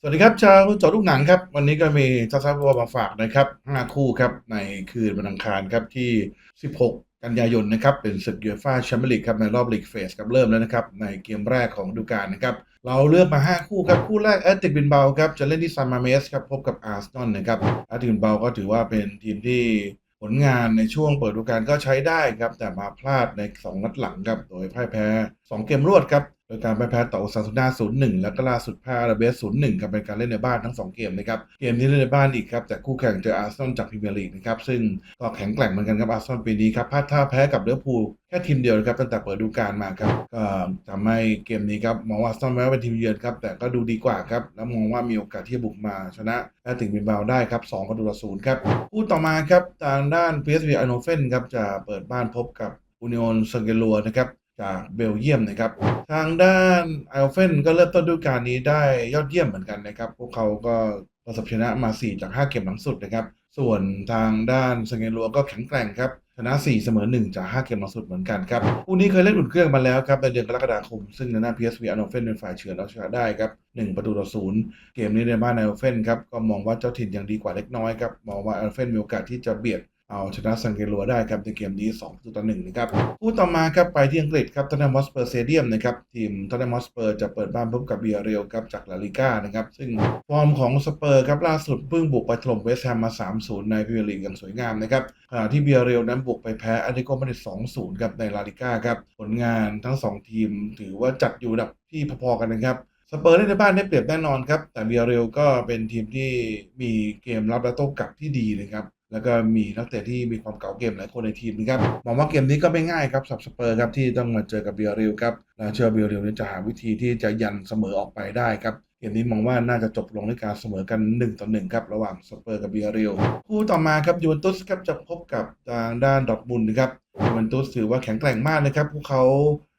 สวัสดีครับชาวจอลูกหนังครับ วันนี้ก็มีทัศนวมาฝากนะครับ5คู่ครับในคืนวันอังคารครับที่ 16 กันยายนนะครับเป็นศึกยูฟ่าแชมเปี้ยนลีกครับในรอบลีกเฟสครับเริ่มแล้วนะครับในเกมแรกของฤดูกาลนะครับเราเลือกมา 5 คู่ครับ คู่แรกแอตติกบินเบาครับจะเล่นที่ซานมาเมสครับพบกับอาร์เซนอลนะครับแอตติกบินเบาก็ถือว่าเป็นทีมที่ผลงานในช่วงเปิดฤดูกาลก็ใช้ได้ครับ แต่มาพลาดใน 2 นัดหลังครับ โดยพ่ายแพ้ 2 เกมรวดครับ โดยการแพ้ต่อซาซูนา0-1 แล้วก็ล่าสุดแพ้อาราเบส0-1กับเป็นการเล่นในบ้านทั้ง 2 เกมนะครับ เกมนี้เล่นในบ้านอีกครับ แต่คู่แข่งเจออาร์เซนอลจากพรีเมียร์ลีกนะครับ ซึ่งก็แข็งแกร่งเหมือนกันครับอาร์เซนอลปีนี้ครับพลาดท่าแพ้กับเลือพูลแค่ทีมเดียวนะครับตั้งแต่เปิดดูกาลมาครับก็ทำให้เกมนี้ครับมองว่าอาร์ซอลแม้ว่าเป็นทีมเยือนครับแต่ก็ดูดีกว่าครับแล้วมองว่ามีโอกาสที่จะบุกมาชนะและถึงเป็นเบาได้ครับ2ประตูต่อศูนย์ครับคู่ต่อมาครับทางด้าน PSV อโนเฟนครับจะเปิดบ้านพบกับอูนิโอนเซงเกลัวนะครับ จากเบลเยียมนะครับ ทางด้านไอลเฟนก็เริ่มต้นฤดูกาลนี้ได้ยอดเยี่ยมเหมือนกันนะครับ พวกเขาก็ประสบชนะมา 4 จาก 5 เกมหลังสุดนะครับ ส่วนทางด้านเซงเกลัวก็แข็งแกร่งครับชนะ 4 เสมอ 1 จาก 5 เกมหลังสุดเหมือนกันครับ คู่นี้เคยเล่นอุ่นเครื่องมาแล้วครับ ในเดือนกรกฎาคม ซึ่งในหน้า PSV อโนเฟนเป็นฝ่ายเฉือนเอาชนะได้ครับ 1 ประตูต่อศูนย์เกมนี้ในบ้านไอลเฟนครับ ก็มองว่าเจ้าถิ่นยังดีกว่าเล็กน้อยครับ มองว่าไอลเฟนมีโอกาสที่จะเบียด เอาชนะซังเกลัวได้ครับในเกมนี้2ต่อ1นะครับคู่ต่อมาครับไปที่อังกฤษครับทอนแนมอสเปอร์เซเดียมนะครับทีมทอนแนมอสเปอร์จะเปิดบ้านพบกับเบียเรลครับจากลาลิก้านะครับซึ่งฟอร์มของสเปอร์ครับล่าสุดเพิ่งบุกไปถล่มเวสต์แฮมมา 3-0 ในพรีเมียร์ลีกอย่างสวยงามนะครับขณะที่เบียเรลนั้นบุกไปแพ้อาร์ติโกมาดริด2-0ครับในลาลิก้าครับผลงานทั้ง 2 ทีมถือว่าจัดอยู่ดับที่พอๆกันนะครับ สเปอร์เล่นในบ้านได้เปรียบแน่นอนครับ แต่เบียเรลก็เป็นทีมที่มีเกมรับและโต้กลับที่ดีนะครับ แล้วก็มีนักเตะที่มีความเก่าเกมหลายคนในทีมนะครับมองว่าเกมนี้ก็ไม่ง่ายครับสับสเปอร์ครับที่ต้องมาเจอกับเบียเรลครับและเชื่อเบียเรลจะหาวิธีที่จะยันเสมอออกไปได้ครับเกมนี้มองว่าน่าจะจบลงด้วยการเสมอกัน1ต่อ1ครับระหว่างสเปอร์กับเบียเรลคู่ต่อมาครับยูเวนตุสครับจะพบกับทางด้านดอร์ทมุนนะครับยูเวนตุสถือว่าแข็งแกร่งมากนะครับพวกเขา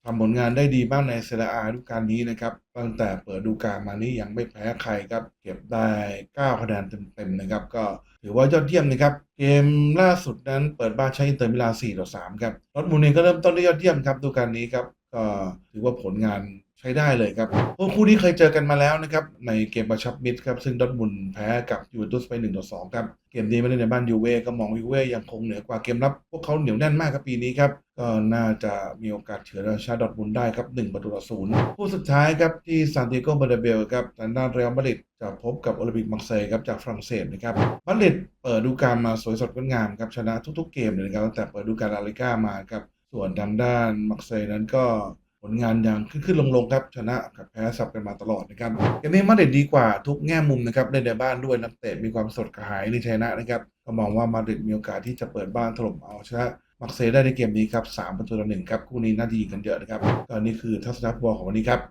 ทำผลงานได้ดีบ้างในเซเรียอาฤดูกาลนี้นะครับ ตั้งแต่เปิดฤดูกาลมานี้ยังไม่แพ้ใครครับ เก็บได้ 9 คะแนนเต็มๆนะครับ ก็ถือว่ายอดเยี่ยมนะครับ เกมล่าสุดนั้นเปิดบ้านใช้อินเตอร์มิลาน4ต่อ3ครับดอร์ทมุนด์เองก็เริ่มต้นได้ยอดเยี่ยมครับฤดูกาลนี้ครับก็ถือว่าผลงาน ใช้ได้เลยครับพวกคู่นี้เคยเจอกันมาแล้วนะครับ ในเกมประชับมิตรครับซึ่งดอทมุนแพ้กับยูเวนตุสไป1ต่อ2ครับ เกมนี้ไม่ได้ในบ้านยูเว่ก็มองยูเว่ยังคงเหนือกว่าเกมรับ พวกเขาเหนียวแน่นมากครับปีนี้ครับ ก็น่าจะมีโอกาสเฉือนชาดอทมุนได้ครับ1ประตูต่อศูนย์คู่สุดท้ายครับที่ซานติโกเบอร์เดเบลครับทางด้านเรอัลมาดริดจะพบกับโอลิมปิกมักเซย์ครับจากฝรั่งเศสนะครับมาดริดเปิดดูกาลมาสวยสดงดงามครับชนะทุกๆเกมเลยนะครับตั้งแต่เปิดดูกาลลาลิก้ามาครับส่วนทางด้านมักเซย์นั้นก็ ลงานอย่างขึ้นขึ้นลงลงๆครับชนะกับแพ้สับกันมาตลอดนะครับเกมนี้มาดริดดีกว่าทุกแง่มุมนะครับเล่นในบ้านด้วยนักเตะมีความสดกระหายในชนะนะครับก็มองว่ามาดริดมีโอกาสที่จะเปิดบ้านถล่มเอาชนะมักเซได้ในเกมนี้ครับ3ประตูต่อหนึ่งครับคู่นี้น่าดีกันเยอะนะครับก็นี่คือทัศนคติของวันนี้ครับ